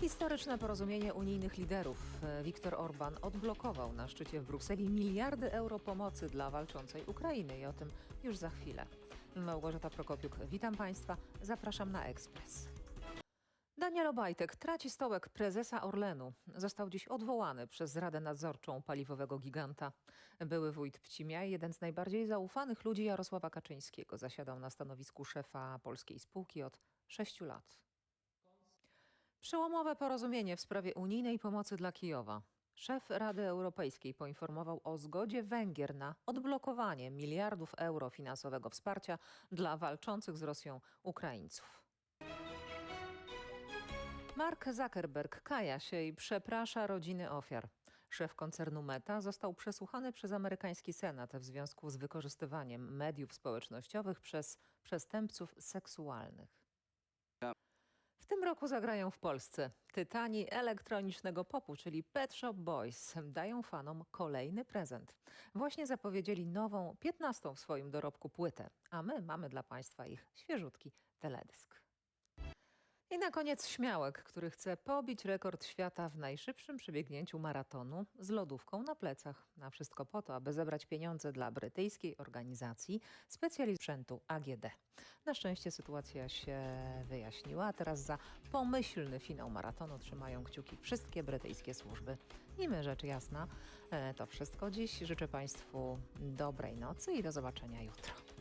Historyczne porozumienie unijnych liderów. Viktor Orban odblokował na szczycie w Brukseli miliardy euro pomocy dla walczącej Ukrainy i o tym już za chwilę. Małgorzata Prokopiuk, witam Państwa, zapraszam na Ekspres. Daniel Obajtek traci stołek prezesa Orlenu. Został dziś odwołany przez Radę Nadzorczą paliwowego giganta. Były wójt Pcimia jeden z najbardziej zaufanych ludzi Jarosława Kaczyńskiego zasiadał na stanowisku szefa polskiej spółki od sześciu lat. Przełomowe porozumienie w sprawie unijnej pomocy dla Kijowa. Szef Rady Europejskiej poinformował o zgodzie Węgier na odblokowanie miliardów euro finansowego wsparcia dla walczących z Rosją Ukraińców. Mark Zuckerberg kaja się i przeprasza rodziny ofiar. Szef koncernu Meta został przesłuchany przez amerykański senat w związku z wykorzystywaniem mediów społecznościowych przez przestępców seksualnych. W tym roku zagrają w Polsce. Tytani elektronicznego popu, czyli Pet Shop Boys, dają fanom kolejny prezent. Właśnie zapowiedzieli nową, 15 w swoim dorobku płytę, a my mamy dla Państwa ich świeżutki teledysk. Na koniec Śmiałek, który chce pobić rekord świata w najszybszym przebiegnięciu maratonu z lodówką na plecach. Na wszystko po to, aby zebrać pieniądze dla brytyjskiej organizacji specjalistów sprzętu AGD. Na szczęście sytuacja się wyjaśniła, a teraz za pomyślny finał maratonu trzymają kciuki wszystkie brytyjskie służby. I my, rzecz jasna, e, to wszystko dziś. Życzę Państwu dobrej nocy i do zobaczenia jutro.